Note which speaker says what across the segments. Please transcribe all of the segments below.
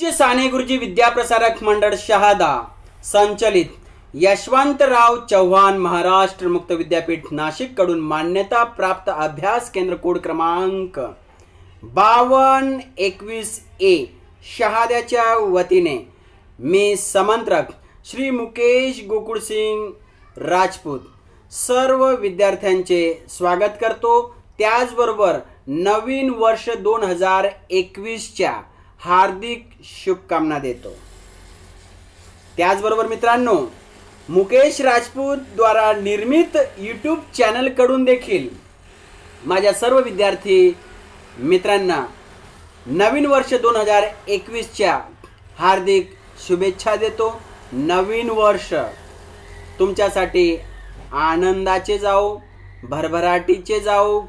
Speaker 1: पूज्य साने गुरुजी विद्याप्रसारक मंडळ शहादा संचलित यशवंतराव चव्हाण महाराष्ट्र मुक्त विद्यापीठ नाशिककडून मान्यता प्राप्त अभ्यास केंद्र कोड क्रमांक बावन एकवीस ए शहाद्याच्या वतीने मी समंत्रक श्री मुकेश गोकुळसिंग राजपूत सर्व विद्यार्थ्यांचे स्वागत करतो. त्याचबरोबर नवीन वर्ष दोन हजार एकवीसच्या हार्दिक शुभकामना देतो. त्याचबरोबर मित्रांनो मुकेश राजपूत द्वारा निर्मित यूट्यूब चॅनलकडून देखील माझ्या सर्व विद्यार्थी मित्रांना नवीन वर्ष दोन हजार एकवीसच्या हार्दिक शुभेच्छा देतो. नवीन वर्ष तुमच्यासाठी आनंदाचे जाओ भरभराटीचे जाओ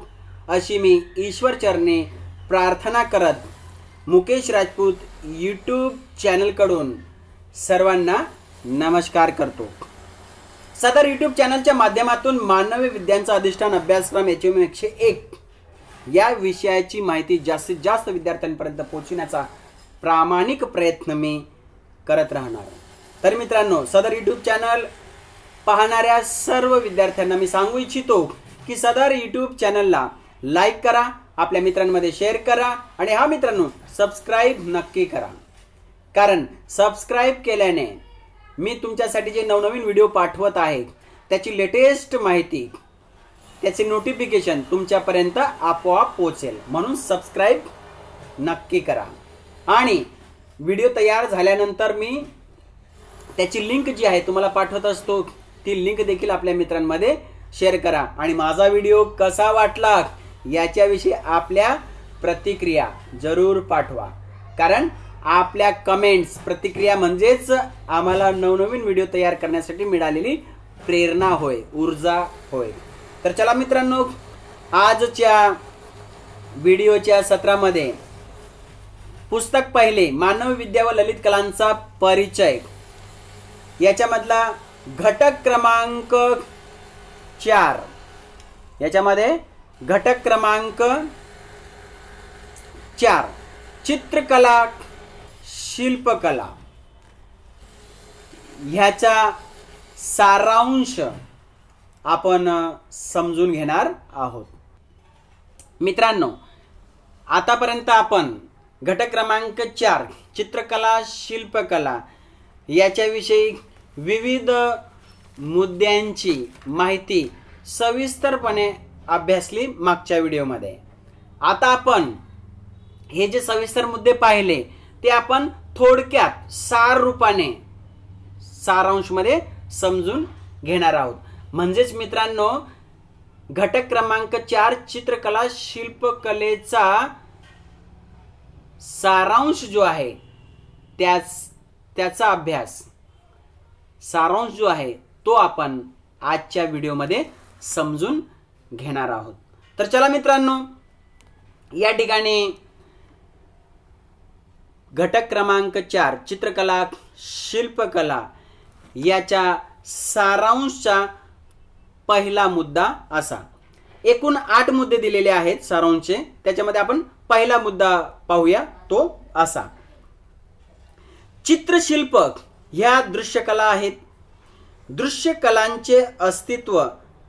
Speaker 1: अशी मी ईश्वरचरणी प्रार्थना करत मुकेश राजपूत यूट्यूब चॅनलकडून सर्वांना नमस्कार करतो. सदर यूट्यूब चॅनलच्या माध्यमातून मानवी विद्यांचा अधिष्ठान अभ्यासक्रम एच एम एकशे एक या विषयाची माहिती जास्तीत जास्त विद्यार्थ्यांपर्यंत पोहोचण्याचा प्रामाणिक प्रयत्न मी करत राहणार तर मित्रांनो सदर यूट्यूब चॅनल पाहणाऱ्या सर्व विद्यार्थ्यांना मी सांगू इच्छितो की सदर यूट्यूब चॅनलला लाईक करा आपल्या मित्रांमध्ये शेअर करा आणि हा मित्रांनो सबस्क्राईब नक्की करा. कारण सबस्क्राईब केल्याने मी तुमच्यासाठी जे नवनवीन व्हिडिओ पाठवत आहे त्याची लेटेस्ट माहिती त्याचे नोटिफिकेशन तुमच्यापर्यंत आपोआप पोहोचेल. म्हणून सबस्क्राईब नक्की करा. आणि व्हिडिओ तयार झाल्यानंतर मी त्याची लिंक जी आहे तुम्हाला पाठवत असतो ती लिंक देखील आपल्या मित्रांमध्ये शेअर करा. आणि माझा व्हिडिओ कसा वाटला? याच्याविषयी आपल्या प्रतिक्रिया जरूर पाठवा. कारण आपल्या कमेंट्स प्रतिक्रिया म्हणजेच आम्हाला नवनवीन व्हिडिओ तयार करण्यासाठी मिळालेली प्रेरणा होय ऊर्जा होय. तर चला मित्रांनो आजच्या व्हिडिओच्या सत्रामध्ये पुस्तक पहिले मानव विद्या व ललित कलांचा परिचय. याच्यामधला घटक क्रमांक चार. याच्यामध्ये घटक क्रमांक चार. चित्रकला शिल्पकला. ह्याचा सारांश आपण समजून घेणार आहोत. मित्रांनो आतापर्यंत आपण घटक क्रमांक चार चित्रकला शिल्पकला याच्याविषयी विविध मुद्द्यांची माहिती सविस्तरपणे अभ्यासली मागच्या व्हिडिओमध्ये. आता आपण हे जे सविस्तर मुद्दे पाहिले ते आपण थोडक्यात सार रूपाने सारांशमध्ये समजून घेणार आहोत. म्हणजेच मित्रांनो घटक क्रमांक चार चित्रकला शिल्पकलेचा सारांश जो आहे त्याच त्याचा अभ्यास. सारांश जो आहे तो आपण आजच्या व्हिडिओमध्ये समजून घेणार आहोत. तर चला मित्रांनो या ठिकाणी घटक क्रमांक चार चित्रकला शिल्पकला याच्या सारांशचा पहिला मुद्दा असा. एकूण आठ मुद्दे दिलेले आहेत सारांशचे. त्याच्यामध्ये आपण पहिला मुद्दा पाहूया तो असा. चित्रशिल्प ह्या दृश्यकला आहेत. दृश्यकलांचे अस्तित्व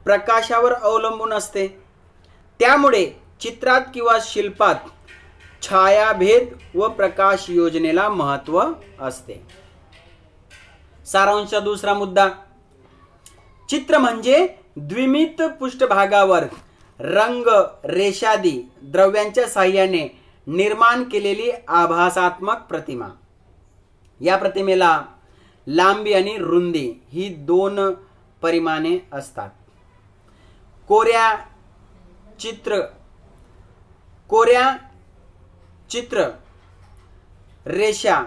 Speaker 1: प्रकाशावर अवलंबून असते. त्यामुळे चित्रात किंवा शिल्पात छायाभेद व प्रकाश योजनेला महत्त्व असते. सारांशचा दुसरा मुद्दा. चित्र म्हणजे द्विमित पृष्ठभागावर रंग रेषादी द्रव्यांच्या साह्याने निर्माण केलेली आभासात्मक प्रतिमा. या प्रतिमेला लांबी आणि रुंदी ही दोन परिमाणे असतात. कोऱ्या चित्र. कोऱ्या चित्र. रेषा.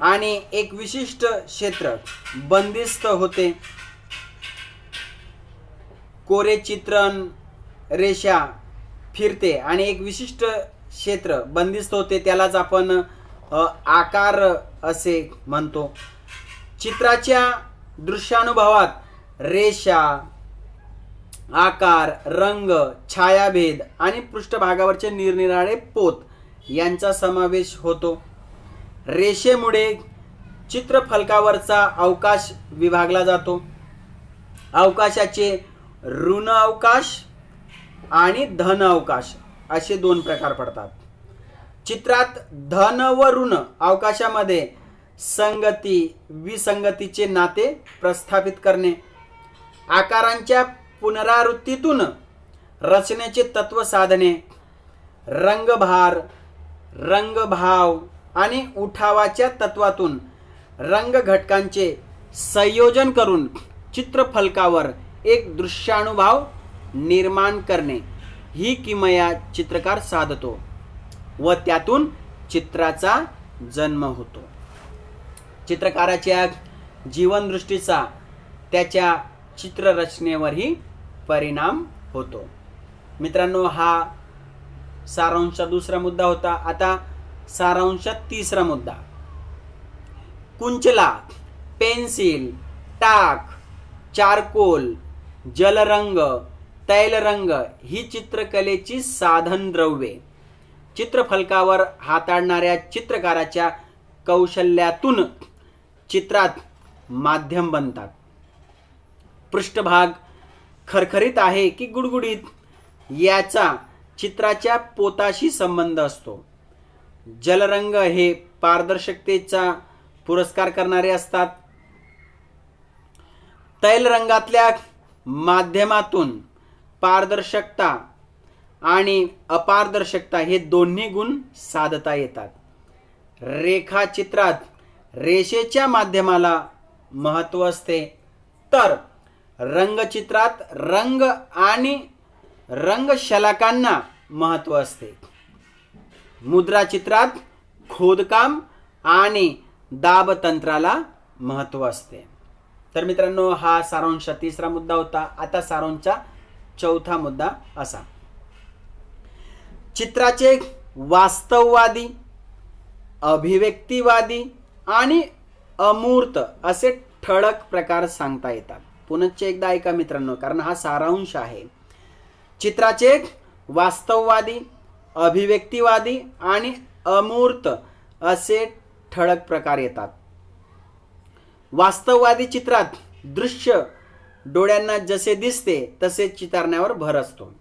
Speaker 1: आणि एक विशिष्ट क्षेत्र. बंदिस्त होते. कोरे चित्रण रेषा फिरते आणि एक विशिष्ट क्षेत्र बंदिस्त होते. त्यालाच आपण आकार असे म्हणतो. चित्राच्या दृश्यानुभवात रेषा आकार रंग छायाभेद आणि पृष्ठभागावरचे निरनिराळे पोत यांचा समावेश होतो. रेषेमुळे चित्रफलकावरचा अवकाश विभागला जातो. अवकाशाचे ऋण अवकाश आणि धन अवकाश असे दोन प्रकार पडतात. चित्रात धन व ऋण अवकाशामध्ये संगती विसंगतीचे नाते प्रस्थापित करणे. आकारांच्या पुनरावृत्तीतून रचनेचे तत्व साधणे रंगभार रंगभाव आणि उठावाच्या तत्वातून रंग घटकांचे संयोजन करून चित्रफलकावर एक दृश्यानुभाव निर्माण करणे ही किमया चित्रकार साधतो व त्यातून चित्राचा जन्म होतो. चित्रकाराच्या जीवनदृष्टीचा त्याच्या चित्ररचनेवरही परिणाम होतो. मित्रांनो हा सारांशचा दुसरा मुद्दा होता. आता सारांशात तिसरा मुद्दा. कुंचला पेन्सिल टाक चारकोल जलरंग तैलरंग ही चित्रकलेची साधन द्रव्ये चित्रफलकावर हाताळणाऱ्या चित्रकाराच्या कौशल्यातून चित्रात माध्यम बनतात. पृष्ठभाग खरखरीत आहे की गुडगुडीत याचा चित्राच्या पोताशी संबंध असतो. जलरंग हे पारदर्शकतेचा पुरस्कार करणारे असतात. तैलरंगातल्या माध्यमातून पारदर्शकता आणि अपारदर्शकता हे दोन्ही गुण साधता येतात. रेखाचित्रात रेषेच्या माध्यमाला महत्त्व असते. तर रंगचित्रात रंग आणि रंगशलाकांना महत्त्व असते. मुद्राचित्रात खोदकाम आणि दाबतंत्राला महत्त्व असते. तर मित्रांनो हा सारांशचा तिसरा मुद्दा होता. आता सारांशचा चौथा मुद्दा असा. चित्राचे वास्तववादी अभिव्यक्तिवादी आणि अमूर्त असे ठळक प्रकार सांगता येतात. पुनश्च एकदा ऐका मित्रांनो कारण हा सारांश आहे. चित्राचे वास्तववादी अभिव्यक्तिवादी आणि अमूर्त असे ठळक प्रकार येतात. वास्तववादी चित्रात दृश्य डोळ्यांना जसे दिसते तसे चितारण्यावर भर असतो.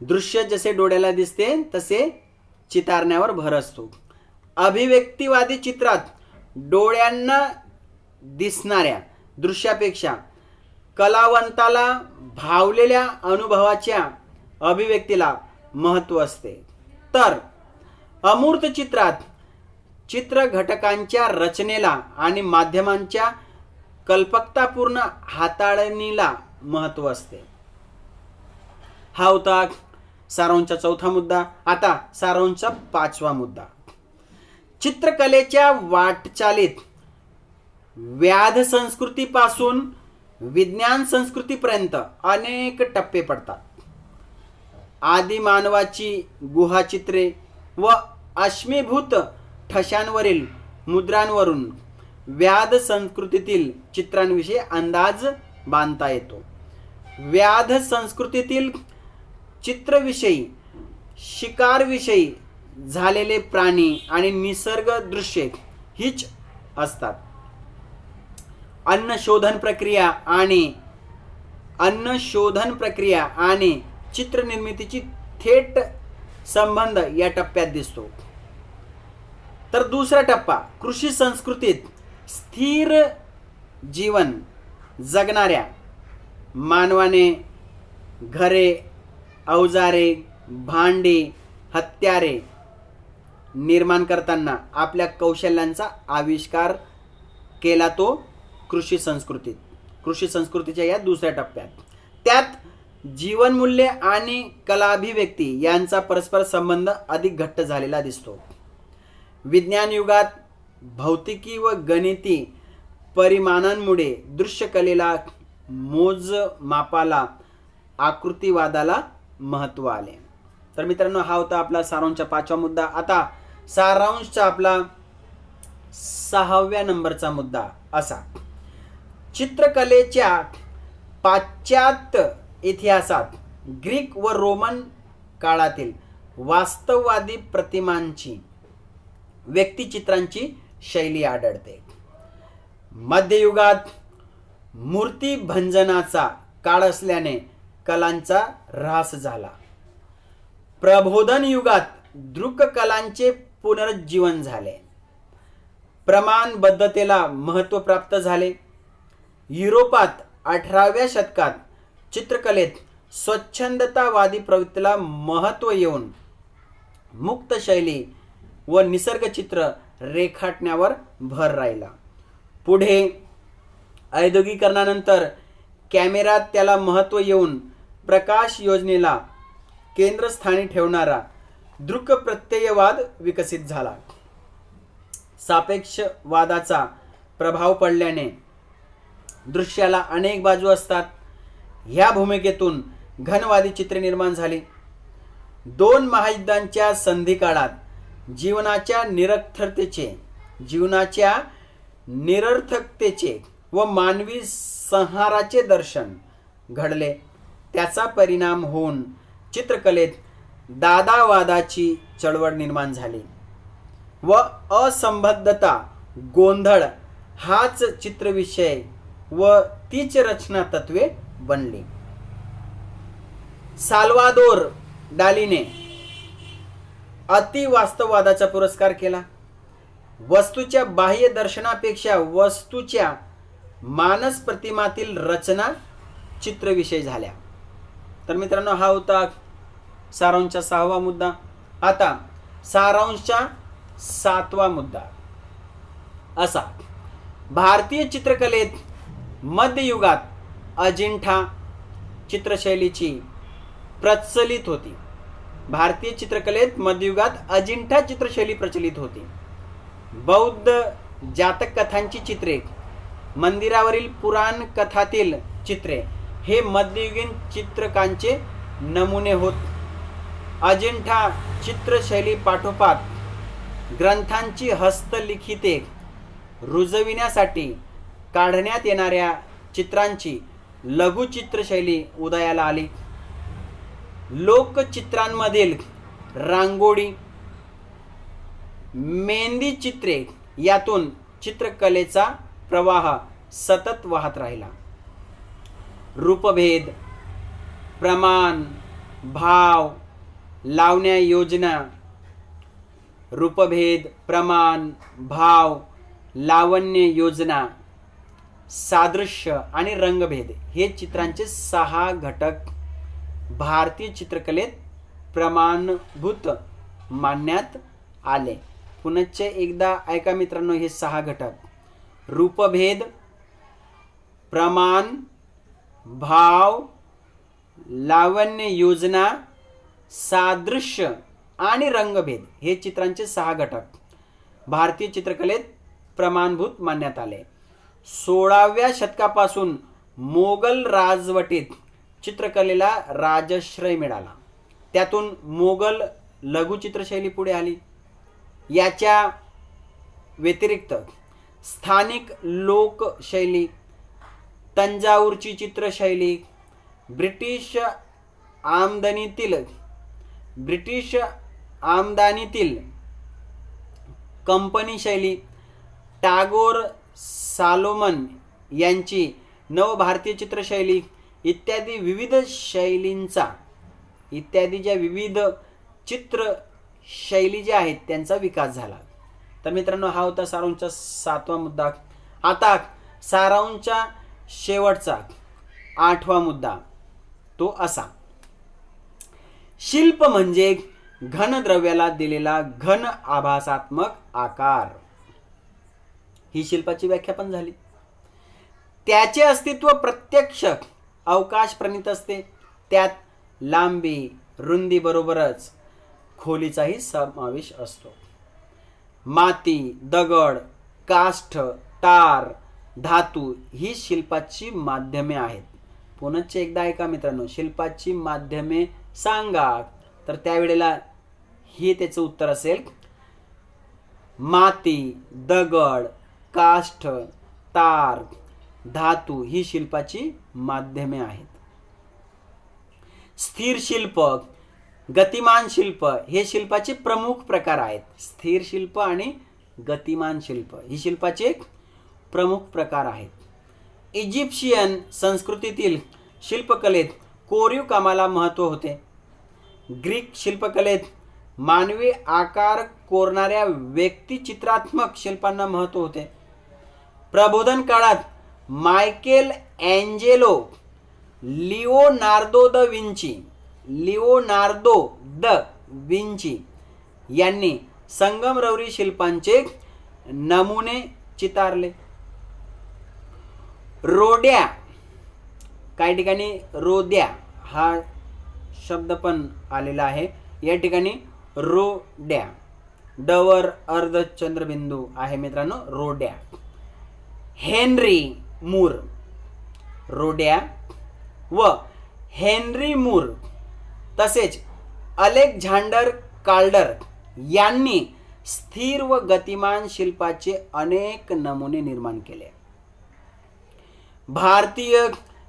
Speaker 1: दृश्य जसे डोळ्याला दिसते तसे चितारण्यावर भर असतो. अभिव्यक्तिवादी चित्रात डोळ्यांना दिसणाऱ्या दृश्यापेक्षा कलावंताला भावलेल्या अनुभवाच्या अभिव्यक्तीला महत्त्व असते. तर अमूर्त चित्रात चित्र घटकांच्या रचनेला आणि माध्यमांच्या कल्पकतापूर्ण हाताळणीला महत्त्व असते. हा होता सारांचा चौथा मुद्दा. आता सारांचा पाचवा मुद्दा. चित्रकलेच्या वाटचालीत व्याध संस्कृतीपासून विज्ञान संस्कृतीपर्यंत अनेक टप्पे पडतात. आदिमानवाची गुहाचित्रे व अश्मीभूत ठशांवरील मुद्रांवरून व्याध संस्कृतीतील चित्रांविषयी अंदाज बांधता येतो. व्याध संस्कृतीतील चित्रविषयी शिकारविषयी झालेले प्राणी आणि निसर्ग दृश्ये हीच असतात. अन्न शोधन प्रक्रिया आणि अन्न शोधन प्रक्रिया आणि चित्रनिर्मितीची थेट संबंध या टप्प्यात दिसतो. तर दुसरा टप्पा कृषी संस्कृतीत स्थिर जीवन जगणाऱ्या मानवाने घरे अवजारे भांडी हत्यारे निर्माण करताना आपल्या कौशल्यांचा आविष्कार केला तो कृषी संस्कृतीत कृषी संस्कृतीच्या या दुसऱ्या टप्प्यात. त्यात जीवनमूल्य आणि कलाभिव्यक्ती यांचा परस्पर संबंध अधिक घट्ट झालेला दिसतो. विज्ञान युगात भौतिकी व गणिती परिमाणांमुळे दृश्यकलेला मोजमापाला आकृतीवादाला महत्त्व आले. तर मित्रांनो हा होता आपला सारांशचा पाचवा मुद्दा. आता सारांशचा आपला सहाव्या नंबरचा मुद्दा असा. चित्रकलेच्या पाश्चात्य इतिहासात ग्रीक व रोमन काळातील वास्तववादी प्रतिमांची व्यक्तिचित्रांची शैली आढळते. मध्ययुगात मूर्तीभंजनाचा काळ असल्याने कलांचा ऱ्हास झाला. प्रबोधन युगात दृक कलांचे पुनरुज्जीवन झाले. प्रमाणबद्धतेला महत्त्व प्राप्त झाले. युरोपात अठराव्या शतकात चित्रकलेत स्वच्छंदतावादी प्रवृत्तीला महत्त्व येऊन मुक्त शैली व निसर्गचित्र रेखाटण्यावर भर राहिला. पुढे औद्योगिकरणानंतर कॅमेरात त्याला महत्त्व येऊन प्रकाश योजनेला केंद्रस्थानी ठेवणारा दृक प्रत्ययवाद विकसित झाला. सापेक्षवादाचा प्रभाव पडल्याने दृश्याला अनेक बाजू असतात. ह्या भूमिकेतून घनवादी चित्रे निर्माण झाली. दोन महायुद्धांच्या संधी काळात जीवनाच्या निरर्थतेचे जीवनाच्या निरर्थकतेचे व मानवी संहाराचे दर्शन घडले. त्याचा परिणाम होऊन चित्रकलेत दादावादाची चळवळ निर्माण झाली व असंबद्धता गोंधळ हाच चित्रविषय व तीच रचना तत्वे बनली. साल्वादोर डालीने अतिवास्तववादाचा पुरस्कार केला. वस्तूच्या बाह्य दर्शनापेक्षा वस्तूच्या मानस प्रतिमातील रचना चित्रविषय झाल्या. तर मित्रांनो हा होता सारांशचा सहावा मुद्दा. आता सारांशचा सातवा मुद्दा. असा. भारतीय चित्रकलेत मध्ययुगात अजिंठा चित्रशैलीची प्रचलित होती. भारतीय चित्रकलेत मध्ययुगात अजिंठा चित्रशैली प्रचलित होती. बौद्ध जातक कथांची चित्रे मंदिरावरील पुराण कथातील चित्रे हे मध्ययुगीन चित्रकांचे नमुने होत. अजिंठा चित्रशैली पाठोपाठ ग्रंथांची हस्तलिखिते रुजविण्यासाठी काढण्यात येणाऱ्या चित्रांची लघुचित्रशैली उदयाला आली. लोकचित्रांमधील रांगोळी मेहंदी चित्रे यातून चित्रकलेचा प्रवाह सतत वाहत राहिला. रूपभेद प्रमाण भाव लावण्या योजना रूपभेद प्रमाण भाव लावण्य योजना सादृश्य आणि रंगभेद. हे चित्रांचे सहा घटक भारतीय चित्रकलेत प्रमाणभूत मानण्यात आले. पुनश्च एकदा ऐका मित्रांनो हे सहा घटक. रूपभेद प्रमाण भाव लावण्य योजना सादृश्य आणि रंगभेद. हे चित्रांचे सहा घटक. भारतीय चित्रकलेत प्रमाणभूत मानण्यात आले. सोळाव्या शतकापासून मोगल राजवटीत चित्रकलेला राजश्रय मिळाला. त्यातून मोगल लघुचित्रशैली पुढे आली. याच्या व्यतिरिक्त स्थानिक लोकशैली तंजावूरची चित्रशैली ब्रिटिश आमदनीतील ब्रिटिश आमदानीतील कंपनी शैली टागोर सालोमन यांची नवभारतीय चित्रशैली इत्यादी विविध शैलींचा इत्यादी ज्या विविध चित्र शैली ज्या आहेत त्यांचा विकास झाला. तर मित्रांनो हा होता सारांचा सातवा मुद्दा. आता सारांच्या शेवटचा आठवा मुद्दा तो असा. शिल्प म्हणजे घनद्रव्याला दिलेला घन आभासात्मक आकार. ही शिल्पाची व्याख्या पण झाली. त्याचे अस्तित्व प्रत्यक्ष अवकाश प्रणित असते. त्यात लांबी रुंदी बरोबरच खोलीचाही समावेश असतो. माती दगड काष्ठ तार धातू ही शिल्पाची माध्यमे आहेत. पुनश्च एकदा ऐका मित्रांनो शिल्पाची माध्यमे सांगा. तर त्यावेळेला हे त्याचं उत्तर असेल. माती दगड काष्ठ तार धातू ही शिल्पाची माध्यमे आहेत. स्थिर शिल्प गतिमान शिल्प हे शिल्पाचे प्रमुख प्रकार आहेत. स्थिर शिल्प आणि गतिमान शिल्प ही शिल्पाचे प्रमुख प्रकार आहेत. इजिप्शियन संस्कृतीतील शिल्पकलेत कोरीव कामाला महत्त्व होते. ग्रीक शिल्पकलेत मानवी आकार कोरणाऱ्या व्यक्तिचित्रात्मक शिल्पांना महत्त्व होते. प्रबोधन काळात Michelangelo Leonardo da Vinci Leonardo da Vinci यांनी संगमरवरी शिल्पांचे नमुने चितारले. रोड्या काही ठिकाणी रोद्या हा शब्द पण आलेला आहे. या ठिकाणी रोड्या डवर अर्धचंद्रबिंदू आहे मित्रांनो रोड्या. Henry Moore. रोड्या व हेनरी मूर तसेच अलेक्झांडर काल्डर यांनी स्थिर व गतिमान शिल्पाचे अनेक नमुने निर्माण केले. भारतीय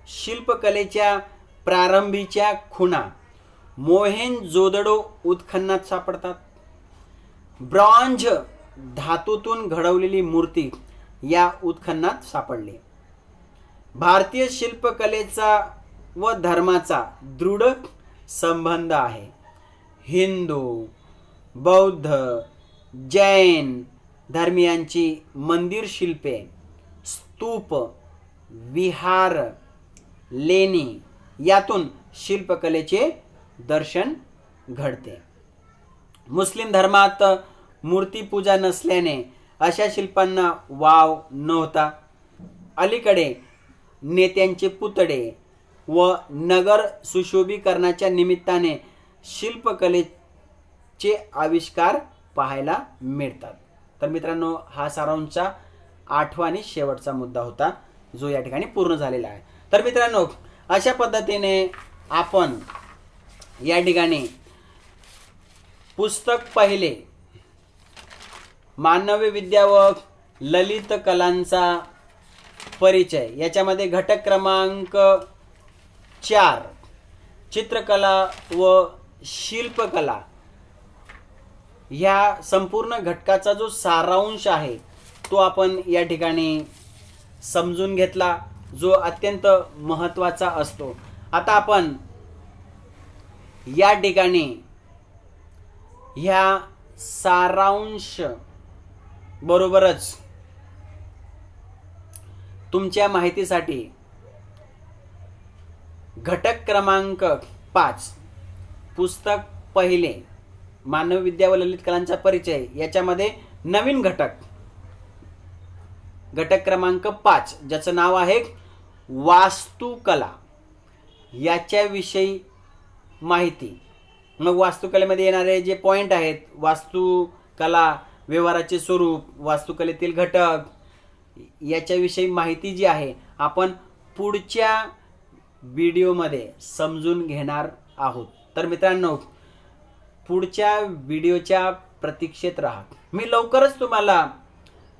Speaker 1: शिल्पकलेच्या प्रारंभीच्या खुणा मोहेन जोदडो उत्खननात सापडतात. ब्रॉन्झ धातूतून घडवलेली मूर्ती या उत्खननात सापडले. भारतीय शिल्पकलेचा व धर्माचा दृढ संबंध आहे. हिंदू बौद्ध जैन धर्मियांची मंदिर शिल्पे स्तूप विहार लेणी यातून शिल्पकलेचे दर्शन घडते. मुस्लिम धर्मात मूर्तीपूजा नसल्याने अशा शिल्पांना वाव नव्हता. अलीकडे नेत्यांचे पुतळे व नगर सुशोभीकरणाच्या निमित्ताने शिल्पकलेचे आविष्कार पाहायला मिळतात. तर मित्रांनो हा सारांशचा आठवा आणि शेवटचा मुद्दा होता जो या ठिकाणी पूर्ण झालेला आहे. तर मित्रांनो अशा पद्धतीने आपण या ठिकाणी पुस्तक पहिले मानवी विद्या व ललित कलांचा परिचय. याच्यामध्ये घटक क्रमांक चार चित्रकला व शिल्पकला. ह्या संपूर्ण घटकाचा जो सारांश आहे तो आपण या ठिकाणी समजून घेतला जो अत्यंत महत्त्वाचा असतो. आता आपण या ठिकाणी ह्या सारांश बरोबरच. तुमच्या माहितीसाठी घटक क्रमांक पाच पुस्तक पहिले मानव विद्या व ललित कलांचा परिचय याच्यामध्ये नवीन घटक. घटक क्रमांक पाच ज्याचं नाव आहे वास्तुकला. याच्याविषयी माहिती. मग वास्तुकलेमध्ये येणारे जे पॉईंट आहेत वास्तुकला व्यवहाराचे स्वरूप वास्तुकलेतील घटक याच्याविषयी माहिती जी आहे आपण पुढच्या व्हिडिओमध्ये समजून घेणार आहोत. तर मित्रांनो पुढच्या व्हिडिओच्या प्रतीक्षेत राहा. मी लवकरच तुम्हाला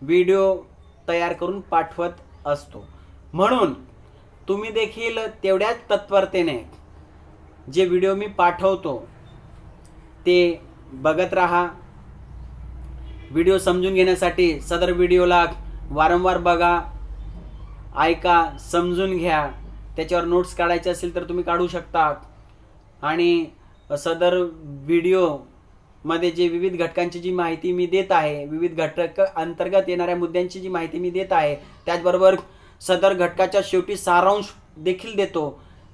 Speaker 1: व्हिडिओ तयार करून पाठवत असतो. म्हणून तुम्ही देखील तेवढ्याच तत्परतेने जे व्हिडिओ मी पाठवतो ते बघत राहा. व्हिडिओ समजून घेण्यासाठी सदर व्हिडिओला वारंवार बघा ऐका समजून घ्या. त्याच्यावर नोट्स काढायचे असेल तर तुम्ही काढू शकता आणि सदर व्हिडिओमध्ये जे विविध घटकांची जी माहिती मी देत आहे विविध घटक अंतर्गत येणाऱ्या मुद्द्यांची जी माहिती मी देत आहे त्याचबरोबर सदर घटकाच्या शेवटी सारांश देखील देतो.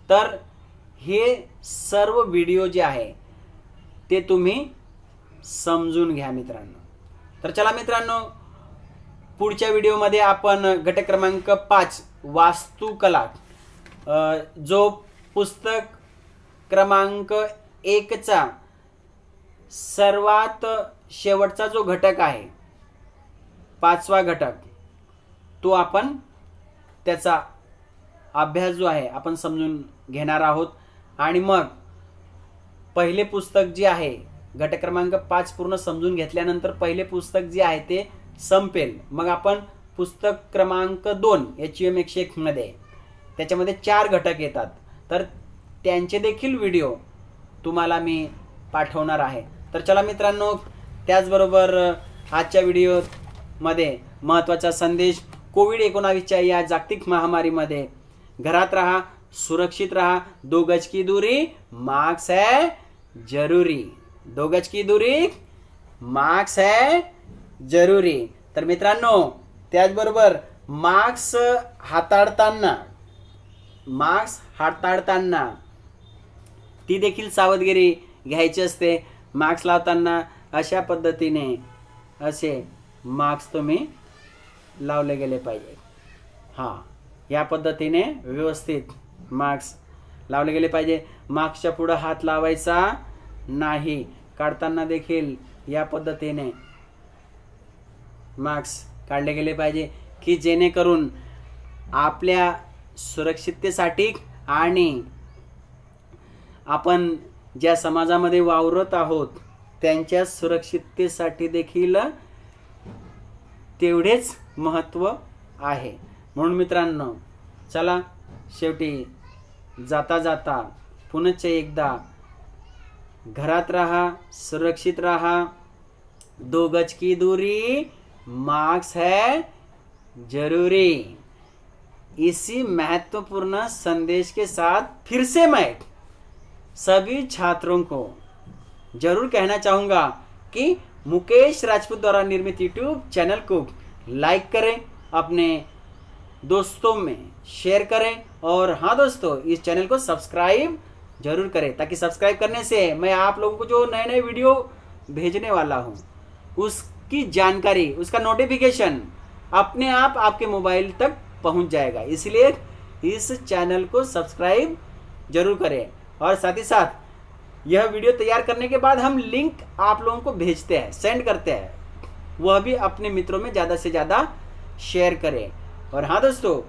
Speaker 1: तर हे सर्व व्हिडिओ जे आहे ते तुम्ही समजून घ्या मित्रांनो. तर चला मित्रांनो पुढच्या व्हिडिओमध्ये आपण घटक क्रमांक पाच वास्तुकला जो पुस्तक क्रमांक एकचा सर्वात शेवटचा जो घटक आहे पाचवा घटक तो आपण त्याचा अभ्यास जो आहे आपण समजून घेणार आहोत. आणि मग पहिले पुस्तक जे आहे घटक्रमांक पाच पूर्ण समजून घेतल्यानंतर पहिले पुस्तक जे आहे ते संपेल. मग आपण पुस्तक क्रमांक दोन एच एम एकशे एकमध्ये त्याच्यामध्ये चार घटक येतात. तर त्यांचे देखील व्हिडिओ तुम्हाला मी पाठवणार आहे. तर चला मित्रांनो त्याचबरोबर आजच्या व्हिडिओमध्ये महत्त्वाचा संदेश कोविड एकोणावीसच्या या जागतिक महामारीमध्ये घरात राहा सुरक्षित रहा दो गज की दूरी मास्क है जरूरी. दो गज की दूरी मार्क्स है जरुरी. तर मित्रांनो त्याचबरोबर मार्क्स हाताळताना मार्क्स हाताळताना ती देखील सावधगिरी घ्यायची असते. मार्क्स लावताना अशा पद्धतीने असे मास्क तुम्ही लावले गेले पाहिजे. हां या पद्धतीने व्यवस्थित मास्क लावले गेले पाहिजे. मार्क्सच्या पुढं हात लावायचा. नाही. काढताना देखील या पद्धतीने मार्क्स काढले गेले पाहिजे की जेणेकरून आपल्या सुरक्षिततेसाठी आणि आपण ज्या समाजामध्ये वावरत आहोत त्यांच्या सुरक्षिततेसाठी देखील तेवढेच महत्त्व आहे. म्हणून मित्रांनो चला शेवटी जाता जाता पुनश्च एकदा घरात राहा, सुरक्षित राहा. दो गज की दूरी मास्क है ज़रूरी. इसी महत्वपूर्ण संदेश के साथ फिर से मैं सभी छात्रों को ज़रूर कहना चाहूँगा कि मुकेश राजपूत द्वारा निर्मित यूट्यूब चैनल को लाइक करें, अपने दोस्तों में शेयर करें और हाँ दोस्तों, इस चैनल को सब्सक्राइब ज़रूर करें, ताकि सब्सक्राइब करने से मैं आप लोगों को जो नए नए वीडियो भेजने वाला हूँ, उसकी जानकारी, उसका नोटिफिकेशन अपने आप आपके मोबाइल तक पहुँच जाएगा। इसलिए इस चैनल को सब्सक्राइब ज़रूर करें। और साथ ही साथ, यह वीडियो तैयार करने के बाद हम लिंक आप लोगों को भेजते हैं, सेंड करते हैं। वह भी अपने मित्रों में ज़्यादा से ज़्यादा शेयर करें। और हाँ दोस्तों,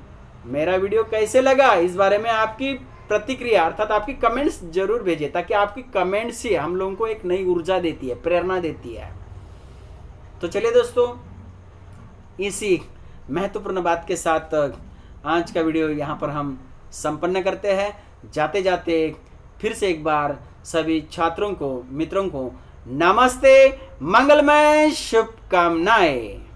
Speaker 1: मेरा वीडियो कैसे लगा, इस बारे में आपकी प्रतिक्रिया, अर्थात आपकी कमेंट्स ज़रूर भेजिए, ताकि आपकी कमेंट्स ही हम लोगों को एक नई ऊर्जा देती है, प्रेरणा देती है। तो चलिए दोस्तों, इसी महत्वपूर्ण बात के साथ आज का वीडियो यहाँ पर हम संपन्न करते हैं। जाते जाते फिर से एक बार सभी छात्रों को, मित्रों को नमस्ते, मंगलमय शुभकामनाएँ।